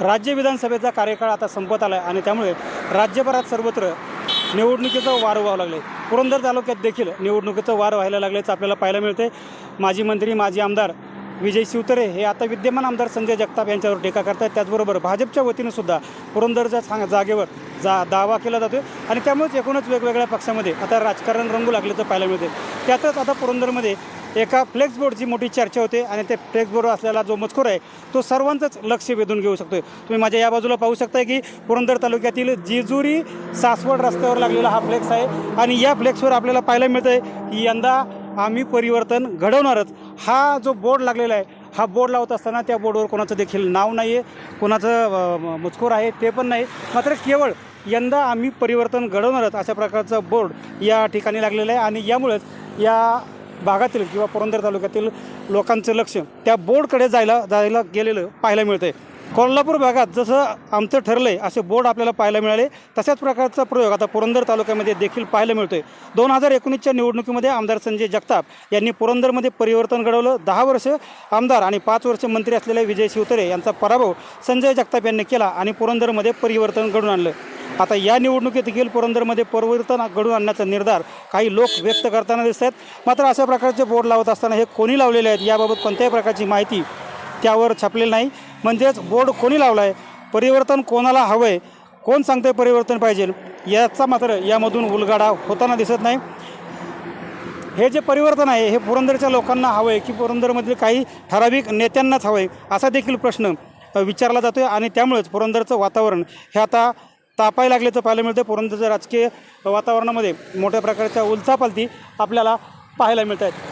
राज्य विधानसभेचा कार्यकाळ आता संपत आला आहे आणि त्यामुळे राज्यभरात सर्वत्र निवडणुकीचं वार व्हावं लागले पुरंदर तालुक्यात देखील निवडणुकीचं वार व्हायला लागल्याचं आपल्याला पाहायला मिळते माजी मंत्री माजी आमदार विजय शिवतरे हे आता विद्यमान आमदार संजय जगताप यांच्यावर टीका करतात त्याचबरोबर भाजपच्या वतीनं सुद्धा पुरंदरच्या सांग जागेवर जा दावा केला जातो आणि त्यामुळेच एकूणच वेगवेगळ्या पक्षामध्ये आता राजकारण रंगू लागल्याचं पाहायला मिळते त्यातच आता पुरंदरमध्ये एका फ्लेक्स बोर्डची मोठी चर्चा होते आणि ते फ्लेक्स असलेला जो मजकूर आहे तो सर्वांचंच लक्ष वेधून घेऊ शकतो तुम्ही माझ्या या बाजूला पाहू शकता की पुरंदर तालुक्यातील जेजुरी सासवड रस्त्यावर लागलेला हा फ्लेक्स आहे आणि या फ्लेक्सवर आपल्याला पाहायला मिळतं आहे की यंदा आम्ही परिवर्तन घडवणारच. हा जो बोर्ड लागलेला आहे हा बोर्ड लावत असताना त्या बोर्डवर कोणाचं देखील नाव नाही आहे कोणाचं मजकूर आहे ते पण नाही. मात्र केवळ यंदा आम्ही परिवर्तन घडवणारच अशा प्रकारचा बोर्ड या ठिकाणी लागलेला आहे आणि यामुळेच या भागातील किंवा पुरंदर तालुक्यातील लोकांचं लक्ष त्या बोर्डकडे जायला जायला गेलेलं पाहायला मिळतं आहे कोल्हापूर भागात जसं आमचं ठरलं आहे असे बोर्ड आपल्याला पाहायला मिळाले. तशाच प्रकारचा प्रयोग आता पुरंदर तालुक्यामध्ये देखील पाहायला मिळतो आहे दोन हजार एकोणीसच्या निवडणुकीमध्ये आमदार संजय जगताप यांनी पुरंदरमध्ये परिवर्तन घडवलं. दहा वर्ष आमदार आणि पाच वर्ष मंत्री असलेले विजय शिवतरे यांचा पराभव संजय जगताप यांनी केला आणि पुरंदरमध्ये परिवर्तन घडून आणलं. आता या निवडणुकीत देखील पुरंदरमध्ये परिवर्तन घडून आणण्याचा निर्धार काही लोक व्यक्त करताना दिसत आहेत. मात्र अशा प्रकारचे बोर्ड लावत असताना हे कोणी लावलेले आहेत याबाबत कोणत्याही प्रकारची माहिती त्यावर छापलेली नाही. म्हणजेच बोर्ड कोणी लावला आहे परिवर्तन कोणाला हवं आहे कोण सांगतं परिवर्तन पाहिजे? याचा मात्र यामधून उलगाडा होताना दिसत नाही. हे जे परिवर्तन आहे हे पुरंदरच्या लोकांना हवं आहे की पुरंदरमधील काही ठराविक नेत्यांनाच हवं आहे असा देखील प्रश्न विचारला जातो आहे आणि त्यामुळेच पुरंदरचं वातावरण हे आता तापायला लागल्याचं पाहायला मिळतं. पुरंदरच्या राजकीय वातावरणामध्ये मोठ्या प्रकारच्या उलथापालथी आपल्याला पाहायला मिळत आहेत